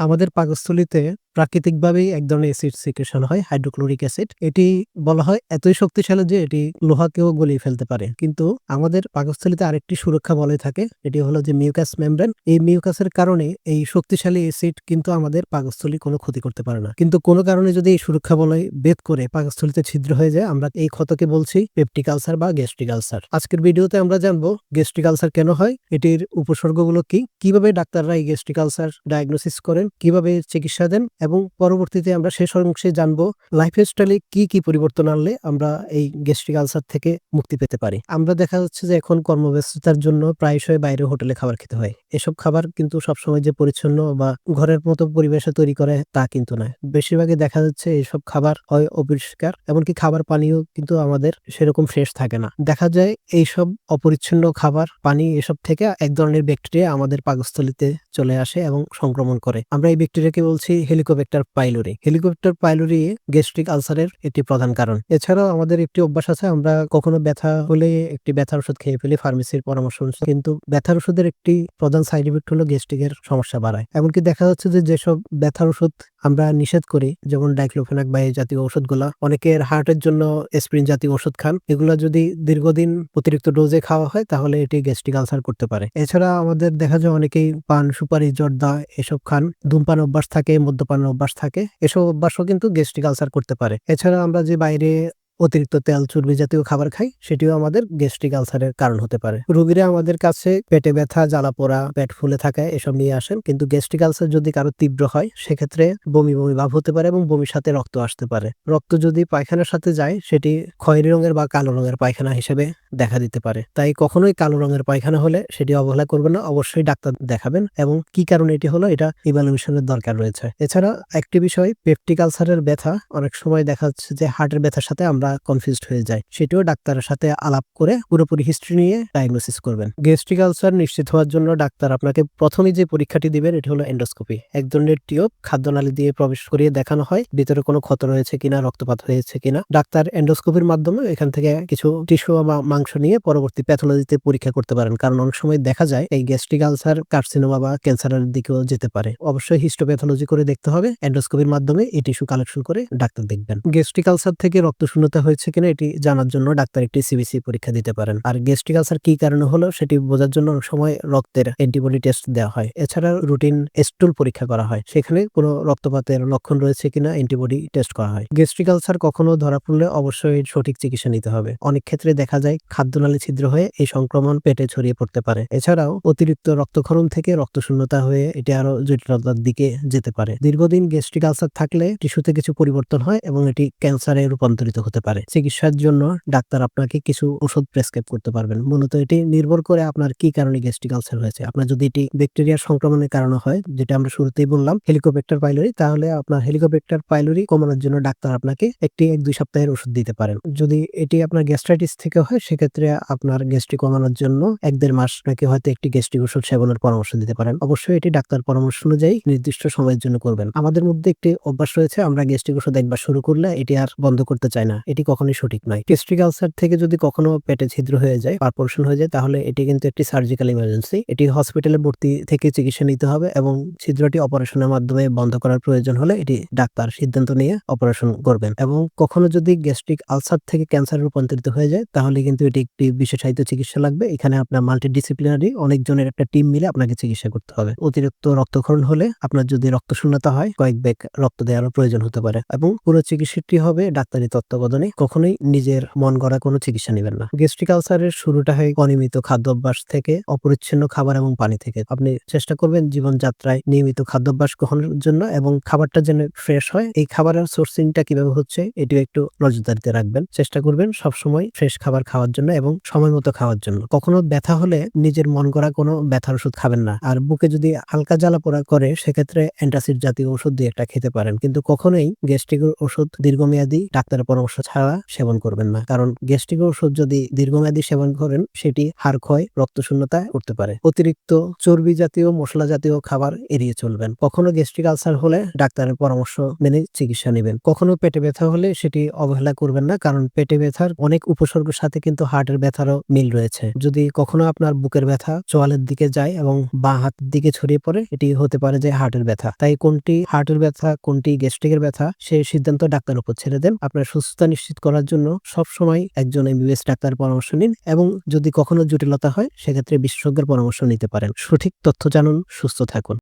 আমাদের পাকস্থলীতে প্রাকৃতিকভাবেই এক ধরনের অ্যাসিড সিক্রেশন হয় হাইড্রোক্লোরিক অ্যাসিড এটি বলা হয় এতই শক্তিশালী যে এটি লোহাকেও গলিয়ে ফেলতে পারে। কিন্তু আমাদের পাকস্থলীতে আরেকটি সুরক্ষা বলয় থাকে, এটি হলো যে মিউকাস মেমব্রেন এই মিউকাসের কারণে এই শক্তিশালী অ্যাসিড কিন্তু আমাদের পাকস্থলী কোনো ক্ষতি করতে পারে না। কিন্তু কোনো কারণে যদি এই সুরক্ষা বলয় বেদ করে পাকস্থলীতে ছিদ্র হয়ে যায়, আমরা এই ক্ষতকে বলছি পেপটিক আলসার বা গ্যাস্ট্রিক আলসার আজকের ভিডিওতে আমরা জানব গ্যাস্ট্রিক আলসার কেন হয়, এটির উপসর্গগুলো কি, কীভাবে ডাক্তাররা এই গ্যাস্ট্রিক আলসার ডায়াগনোসিস করেন, কীভাবে চিকিৎসা দেন এবং পরবর্তীতে আমরা শেষ অংশে জানব লাইফস্টাইলে কি কি পরিবর্তন আনলে আমরা এই গ্যাস্ট্রিক আলসার থেকে মুক্তি পেতে পারি। আমরা দেখা যাচ্ছে যে এখন কর্মব্যস্ততার জন্য প্রায়শই বাইরে হোটেলে খাবার খেতে হয়। এসব খাবার কিন্তু সবসময় যে পরিচ্ছন্ন বা ঘরের মতো পরিবেশে তৈরি করে তা কিন্তু নয়। বেশিরভাগই দেখা যাচ্ছে এইসব খাবার হয় অপরিষ্কার, এমনকি খাবার পানিও কিন্তু আমাদের সেরকম ফ্রেশ থাকে না। দেখা যায় এইসব অপরিচ্ছন্ন খাবার, পানি এসব থেকে এক ধরনের ব্যাকটেরিয়া আমাদের পাকস্থলীতে চলে আসে এবং সংক্রমণ করে। আমরা এই ব্যাকটেরিয়াকে বলছি helicobacter pylori. Helicopter pylori gastric আলসারের একটি প্রধান কারণ। এছাড়াও আমাদের একটি অভ্যাস আছে, আমরা কখনো ব্যথা হলে একটি ব্যথার ওষুধ খেয়ে ফেলি ফার্মেসির পরামর্শ অনুসারে। কিন্তু ব্যথার ওষুধের একটি প্রধান সাইড ইফেক্ট হলো গ্যাস্ট্রিকের সমস্যা বাড়ায়। এমনকি দেখা যাচ্ছে যে যেসব ব্যথার ওষুধ আমরা নিষেধ করি যেমন ডাইক্লোফেনাক বা এই জাতীয় ওষুধগুলো অনেকের হার্টের জন্য স্প্রিন জাতীয় ওষুধ খান। এগুলো যদি দীর্ঘদিন অতিরিক্ত ডোজে খাওয়া হয়, তাহলে এটি গ্যাস্ট্রিক আলসার করতে পারে। এছাড়া আমাদের দেখা যায় অনেকেই পান সুপারি, জর্দা এসব খান। ধূমপান অভ্যাস থাকে, মদ্যপান অভ্যাস থাকে। এসব অভ্যাসও কিন্তু গ্যাস্ট্রিক আলসার করতে পারে। এছাড়া আমরা যে বাইরে অতিরিক্ত তেল, চর্বি জাতীয় খাবার খাই, সেটিও আমাদের গ্যাস্ট্রিক আলসারের কারণ হতে পারে। রোগীরা আমাদের কাছে পেটে ব্যথা, জ্বালা পোড়া, পেট ফুলে থাকা এসব নিয়ে আসেন, কিন্তু গ্যাস্ট্রিক আলসার যদি কারও তীব্র হয়, সেক্ষেত্রে বমি বমি ভাব হতে পারে এবং বমির সাথে রক্ত আসতে পারে। রক্ত যদি পায়খানার সাথে যায়, সেটি খয়েরি রঙের বা কালো রঙের পায়খানা হিসেবে দেখা দিতে পারে। তাই কখনোই কালো রঙের পায়খানা হলে সেটি অবহেলা করবেন না, অবশ্যই ডাক্তার দেখাবেন এবং কি কারণে এটি হলো, এটা ইভ্যালুয়েশনের দরকার রয়েছে। এছাড়া একটি বিষয় পেপটিক আলসারের ব্যথা, অনেক সময় দেখা যাচ্ছে যে হার্টের ব্যথার সাথে আমরা কনফিউজড হয়ে যাই সেটিও ডাক্তারের সাথে আলাপ করে পুরোপুরি হিস্ট্রি নিয়ে ডায়াগনোসিস করবেন। গ্যাস্ট্রিক আলসার নিশ্চিত হওয়ার জন্য ডাক্তার আপনাকে প্রথমে যে পরীক্ষাটি দিবেন, এটি হলো এন্ডোস্কোপি এক ধরনের টিউব খাদ্যনালী দিয়ে প্রবেশ করিয়ে দেখানো হয়, ভিতরে কোনো ক্ষত রয়েছে কিনা, রক্তপাত হয়েছে কিনা। ডাক্তার এন্ডোস্কোপির মাধ্যমে এখান থেকে কিছু টিস্যু বা মাংস নিয়ে পরবর্তী প্যাথোলজিতে পরীক্ষা করতে পারেন, কারণ অনেক সময় দেখা যায় এই গ্যাস্ট্রিক আলসার কার্সিনোমা বা ক্যান্সারের দিকেও যেতে পারে। অবশ্যই হিস্টোপ্যাথোলজি করে দেখতে হবে। এন্ডোস্কোপির মাধ্যমে এই টিস্যু কালেকশন করে ডাক্তার দেখবেন। গ্যাস্ট্রিক আলসার থেকে রক্ত শূন্যতা হয়েছে কিনা এটি জানার জন্য ডাক্তার একটি সিবিসি পরীক্ষা দিতে পারেন। আর গ্যাস্ট্রিক আলসার কি কারণে হলো সেটি বোঝার জন্য অনেক সময় রক্তের অ্যান্টিবডি টেস্ট দেওয়া হয়। এছাড়া রুটিন স্টুল পরীক্ষা করা হয়। সেখানে কোনো রক্তপাতের লক্ষণ রয়েছে কিনা অ্যান্টিবডি টেস্ট করা হয়। গ্যাস্ট্রিক আলসার কখনো ধরা পড়লে অবশ্যই সঠিক চিকিৎসা নিতে হবে। অনেক ক্ষেত্রে দেখা যায় খাদ্যনালী ছিদ্র হয়ে এই সংক্রমণ পেটে ছড়িয়ে পড়তে পারে। এছাড়াও অতিরিক্ত রক্তক্ষরণ থেকে রক্তশূন্যতা হয়ে এটি আরও জটিলতার দিকে যেতে পারে। দীর্ঘদিন গ্যাস্ট্রিক আলসার থাকলে টিস্যুতে কিছু পরিবর্তন হয় এবং এটি ক্যান্সারে রূপান্তরিত হতে পারে। চিকিৎসার জন্য ডাক্তার আপনাকে কিছু ওষুধ প্রেসক্রাইব করতে পারবেন। মূলত এটি নির্ভর করে আপনার কি কারণে গ্যাস্ট্রিক আলসার হয়েছে। আপনার যদি এটি ব্যাকটেরিয়ার সংক্রমণের কারণে হয়, যেটা আমরা শুরুতেই বললাম হেলিকোব্যাক্টার পাইলরি তাহলে আপনার হেলিকোব্যাক্টার পাইলরি কমানোর জন্য ডাক্তার আপনাকে একটি এক দুই সপ্তাহের ওষুধ দিতে পারেন। যদি এটি আপনার গ্যাস্ট্রাইটিস থেকে হয়, সেক্ষেত্রে আপনার গ্যাস্ট্রিক কমানোর জন্য এক দেড় মাস নাকি হয়তো একটি গ্যাস্ট্রিক ওষুধ সেবনের পরামর্শ দিতে পারেন। অবশ্যই এটি ডাক্তার পরামর্শ অনুযায়ী নির্দিষ্ট সময়ের জন্য করবেন। আমাদের মধ্যে একটি অভ্যাস রয়েছে, আমরা গ্যাস্ট্রিক ওষুধ একবার শুরু করলে এটি আর বন্ধ করতে চাই না। এটি কখনোই সঠিক নয়। গ্যাস্ট্রিক আলসার থেকে যদি কখনো পেটে ছিদ্র হয়ে যায় পারপোরেশন হয়ে যায়, তাহলে এটি কিন্তু একটি সার্জিক্যাল ইমার্জেন্সি এটি হসপিটালে ভর্তি থেকে চিকিৎসা নিতে হবে এবং ছিদ্রটি অপারেশনের মাধ্যমে বন্ধ করার প্রয়োজন হলে এটি ডাক্তার সিদ্ধান্ত নিয়ে অপারেশন করবেন। এবং কখনো যদি গ্যাস্ট্রিক আলসার থেকে ক্যান্সার রূপান্তরিত হয়ে যায়, তাহলে কিন্তু এটি একটি বিশেষায়িত চিকিৎসা লাগবে। এখানে আপনার মাল্টিডিসিপ্লিনারি অনেকজনের একটা টিম মিলে আপনাকে চিকিৎসা করতে হবে। অতিরিক্ত রক্তক্ষরণ হলে আপনার যদি রক্ত শূন্যতা হয়, কয়েক ব্যাগ রক্ত দেওয়ারও প্রয়োজন হতে পারে। এবং পুরো চিকিৎসাটি হবে ডাক্তারি তত্ত্বাবধানে। কখনোই নিজের মন গড়া কোনো চিকিৎসা নেবেন না। গ্যাস্ট্রিক আলসারের শুরুটা হয় অনিয়মিত খাদ্যাভ্যাস থেকে, অপরিচ্ছন্ন খাবার এবং পানি থেকে। আপনি চেষ্টা করবেন জীবনযাত্রায় নিয়মিত খাদ্যাভ্যাস গ্রহণের জন্য এবং খাবারটা যেন ফ্রেশ হয়। এই খাবারের সোর্সিংটা কীভাবে হচ্ছে, এটিও একটু নজরদারিতে রাখবেন। চেষ্টা করবেন সবসময় ফ্রেশ খাবার খাওয়ার জন্য এবং সময় মতো খাওয়ার জন্য। কখনো ব্যথা হলে নিজের মন করা কোনো ব্যথার ওষুধ খাবেন না। আর বুকে যদি হালকা জ্বালা পোড়া করে, সেক্ষেত্রে অ্যান্টাসিড জাতীয় ওষুধ দিয়ে একটা খেতে পারেন। কিন্তু কখনোই গ্যাস্ট্রিক ওষুধ দীর্ঘমেয়াদী ডাক্তারের পরামর্শ ছাড়া সেবন করবেন না। কারণ গ্যাস্ট্রিক ওষুধ যদি দীর্ঘমেয়াদী সেবন করেন, সেটি হাড় ক্ষয় রক্তশূন্যতা করতে পারে। অতিরিক্ত চর্বি জাতীয়, মশলা জাতীয় খাবার এড়িয়ে চলবেন। কখনো গ্যাস্ট্রিক আলসার হলে ডাক্তারের পরামর্শ মেনে চিকিৎসা নেবেন। কখনো পেটে ব্যথা হলে সেটি অবহেলা করবেন না, কারণ পেটে ব্যথার অনেক উপসর্গের সাথে কিন্তু হার্টের ব্যথারও মিল রয়েছে। যদি কখনো আপনার বুকের ব্যথা চোয়ালের দিকে যায় এবং বাঁ হাতের দিকে ছড়িয়ে পড়ে, এটি হতে পারে যে হার্টের ব্যথা। তাই কোনটি হার্টের ব্যথা, কোনটি গ্যাস্ট্রিকের ব্যথা সেই সিদ্ধান্ত ডাক্তার উপর ছেড়ে দেন। আপনার সুস্থতা নিশ্চিত করার জন্য সবসময় একজন এমবিবিএস ডাক্তার পরামর্শ নিন এবং যদি কখনো জটিলতা হয়, সেক্ষেত্রে বিশেষজ্ঞের পরামর্শ নিতে পারেন। সঠিক তথ্য জানুন, সুস্থ থাকুন।